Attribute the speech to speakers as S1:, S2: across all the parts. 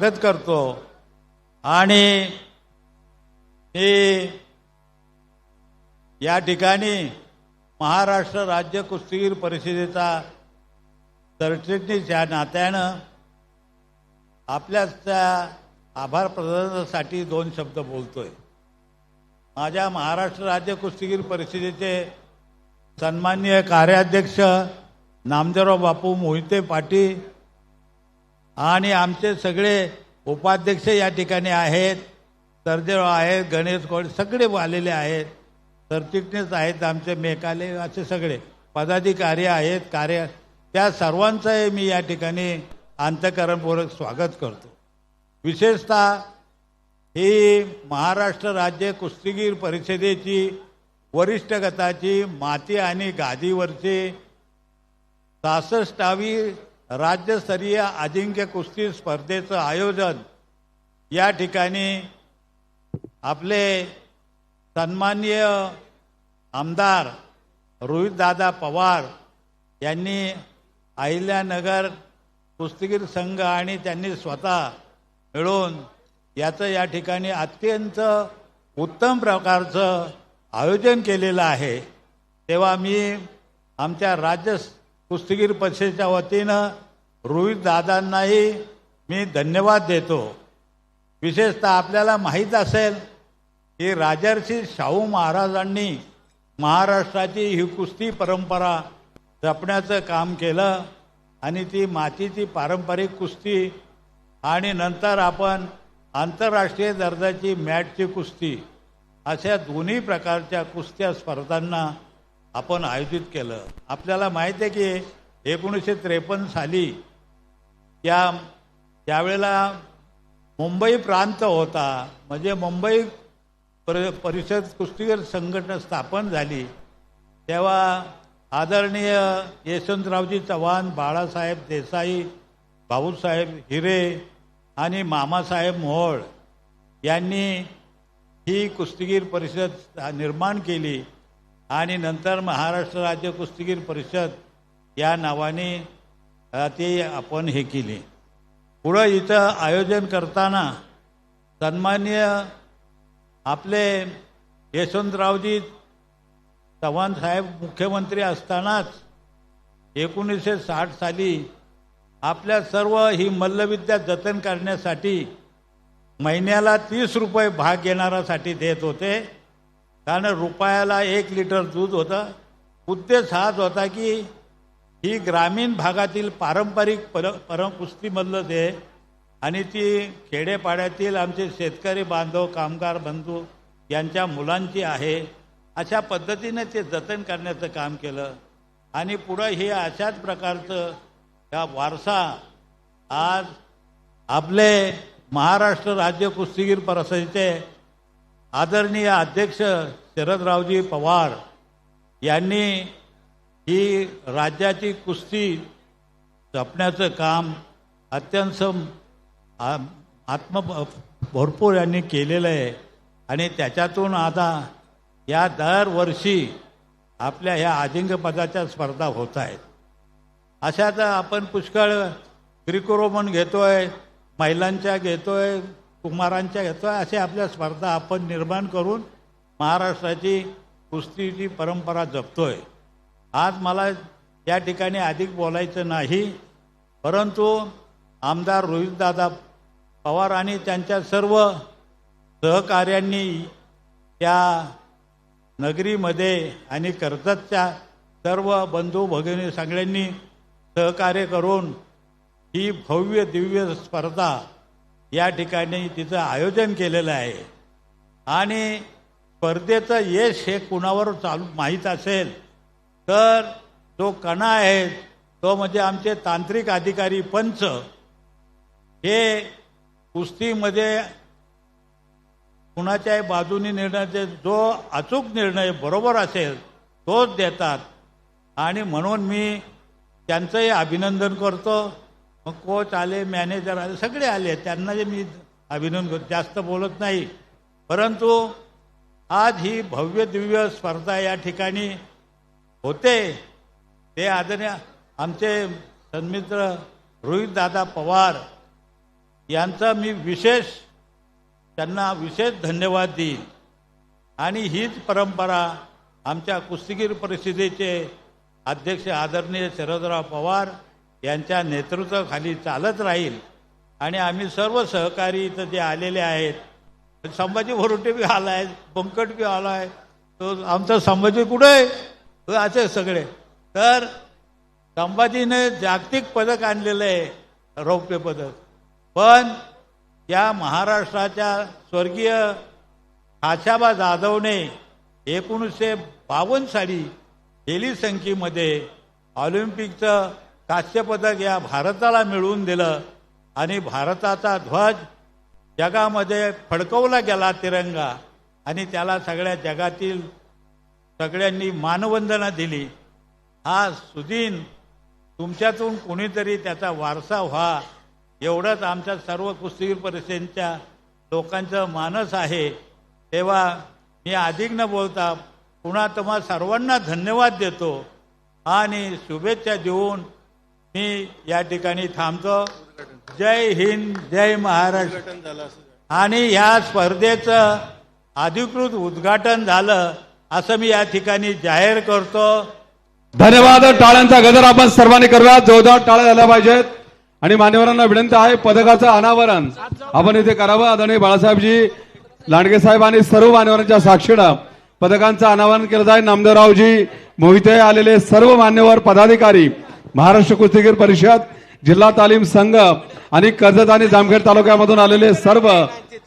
S1: स्वागत करतो. आणि मी या ठिकाणी महाराष्ट्र राज्य कुस्तीगीर परिषदेचा सरचिटणीस या नात्यानं आपल्याच त्या आभार प्रदर्शनासाठी दोन शब्द बोलतोय. माझ्या महाराष्ट्र राज्य कुस्तीगीर परिषदेचे सन्माननीय कार्याध्यक्ष नामदेवराव बापू मोहिते पाटील आणि आमचे सगळे उपाध्यक्ष या ठिकाणी आहेत सरदेव आहेत गणेश कोड सगळे आलेले आहेत. सरचिटणीस आहेत आमचे मेकाले असे सगळे पदाधिकारी आहेत कार्य त्या सर्वांचंही मी या ठिकाणी अंतकरणपूर्वक स्वागत करतो. विशेषतः ही महाराष्ट्र राज्य कुस्तीगीर परिषदेची वरिष्ठ गटाची माती आणि गादीवरची सहासष्टावी राज्यस्तरीय अजिंक्य कुस्ती स्पर्धेचं आयोजन. या ठिकाणी आपले सन्माननीय आमदार रोहितदादा पवार यांनी अहिल्यानगर कुस्तीगीर संघ आणि त्यांनी स्वतः मिळून याचं या ठिकाणी अत्यंत उत्तम प्रकारचं आयोजन केलेलं आहे. तेव्हा मी आमच्या राज्य कुस्तीगीर परिषदेच्या वतीनं रोहित दादांनाही मी धन्यवाद देतो. विशेषतः आपल्याला माहीत असेल की राजर्षी शाहू महाराजांनी महाराष्ट्राची ही कुस्ती परंपरा जपण्याचं काम केलं आणि ती मातीची पारंपरिक कुस्ती आणि नंतर आपण आंतरराष्ट्रीय दर्जाची मॅटची कुस्ती अशा दोन्ही प्रकारच्या कुस्त्या स्पर्धांना आपण आयोजित केलं. आपल्याला माहिती आहे की एकोणीसशे त्रेपन्न साली या त्यावेळेला मुंबई प्रांत होता. म्हणजे मुंबई पर परिषद कुस्तीगीर संघटना स्थापन झाली. तेव्हा आदरणीय यशवंतरावजी चव्हाण बाळासाहेब देसाई भाऊसाहेब हिरे आणि मामासाहेब मोहोळ यांनी ही कुस्तीगीर परिषद निर्माण केली. आणि नंतर महाराष्ट्र राज्य कुस्तीगीर परिषद या नावाने ते आपण हे केले. पुढं इथं आयोजन करताना सन्मान्य आपले यशवंतरावजी चव्हाण साहेब मुख्यमंत्री असतानाच एकोणीसशे साठ साली आपल्या सर्व ही मल्लविद्या जतन करण्यासाठी महिन्याला तीस रुपये भाग घेणारासाठी देत होते. कारण रुपयाला एक लिटर दूध होतं. उद्देश हाच होता की ही ग्रामीण भागातील पारंपरिक पर परम कुस्तीमधलं ते आणि ती खेडेपाड्यातील आमचे शेतकरी बांधव कामगार बंधू यांच्या मुलांची आहे अशा पद्धतीने ते जतन करण्याचं काम केलं. आणि पुढं हे अशाच प्रकारचं हा वारसा आज आपले महाराष्ट्र राज्य कुस्तीगीर परिषदेचे आदरणीय अध्यक्ष शरदरावजी पवार यांनी ही राज्याची कुस्ती जपण्याचं काम अत्यंत आत्म भरपूर यांनी केलेलं आहे. आणि त्याच्यातून आता या दरवर्षी आपल्या ह्या अजिंक्यपदाच्या स्पर्धा होत आहेत. अशाच आपण पुष्कळ क्रिकोरोमन घेतोय महिलांच्या घेतोय कुमारांच्या घेतोय असे आपल्या स्पर्धा आपण निर्माण करून महाराष्ट्राची कुस्तीची परंपरा जपतोय. आज मला या ठिकाणी अधिक बोलायचं नाही परंतु आमदार रोहितदादा पवार आणि त्यांच्या सर्व सहकार्यांनी त्या नगरीमध्ये आणि कर्जतच्या सर्व बंधू भगिनी सगळ्यांनी सहकार्य करून ही भव्य दिव्य स्पर्धा या ठिकाणी तिचं आयोजन केलेलं आहे. आणि स्पर्धेचं यश हे कुणावर चालू माहीत असेल तर जो कणा आहे तो म्हणजे आमचे तांत्रिक अधिकारी पंच हे कुस्तीमध्ये कुणाच्याही बाजूनी निर्णय जो अचूक निर्णय बरोबर असेल तोच देतात. आणि म्हणून मी त्यांचंही अभिनंदन करतो. मग कोच आले मॅनेजर आले सगळे आले. त्यांना जे मी अभिनंदन करतो. जास्त बोलत नाही. परंतु आज ही भव्य दिव्य स्पर्धा या ठिकाणी होते. ते आदरणीय आमचे सन्मित्र रोहितदादा पवार यांचा मी विशेष त्यांना विशेष धन्यवाद देईन. आणि हीच परंपरा आमच्या कुस्तीगीर परिषदेचे अध्यक्ष आदरणीय शरदराव पवार यांच्या नेतृत्वाखाली चालत राहील. आणि आम्ही सर्व सहकारी इथं जे आलेले आहेत संभाजी भरोटे बी आला आहे बंकट बी आला आहे तो आमचा संभाजी कुठे आहे? असे सगळे. तर संभाजीने जागतिक पदक आणलेलं आहे रौप्य पदक. पण या महाराष्ट्राच्या स्वर्गीय आशाबा जाधवने एकोणीसशे बावन्न साली संख्येमध्ये ऑलिम्पिकचं कांस्यपदक या भारताला मिळवून दिलं आणि भारताचा ध्वज जगामध्ये फडकवला गेला तिरंगा आणि त्याला सगळ्या जगातील सगळ्यांनी मानवंदना दिली. हा सुदीन तुमच्यातून कोणीतरी त्याचा वारसा व्हा. एवढंच आमच्या सर्व कुस्तीगीर परिषदेच्या लोकांचं मानस आहे. तेव्हा मी अधिक न बोलता पुन्हा तुम्हा सर्वांना धन्यवाद देतो आणि शुभेच्छा देऊन मी या ठिकाणी थांबतो. जय हिंद जय महाराष्ट्र. आणि ह्या स्पर्धेचं अधिकृत उद्घाटन झालं असं मी या ठिकाणी जाहीर करतो.
S2: धन्यवाद. टाळ्यांचा गजर आपण सर्वांनी करूया. जोरदार टाळ्या झाल्या पाहिजेत. आणि मान्यवरांना विनंती आहे पदकाचं अनावरण. आपण इथे करावं. आदरणीय बाळासाहेबजी लांडगे साहेब आणि सर्व मान्यवरांच्या साक्षीनं पदकांचं अनावरण केलं जाईल. नामदेवरावजी मोहिते आलेले सर्व मान्यवर पदाधिकारी. महाराष्ट्र कुस्तीगीर परिषद जिल्हा तालीम संघ आणि कर्जत आणि जामखेड तालुक्यामधून आलेले सर्व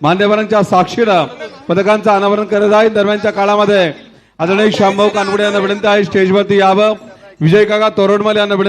S2: मान्यवरांच्या साक्षीनं पदकांचं अनावरण करत आहे दरम्यानच्या काळामध्ये आदरणीय श्यामभाऊ कानवडे यांना विनंती आहे स्टेजवरती यावं. विजय काका तोरडमल यांना विनंती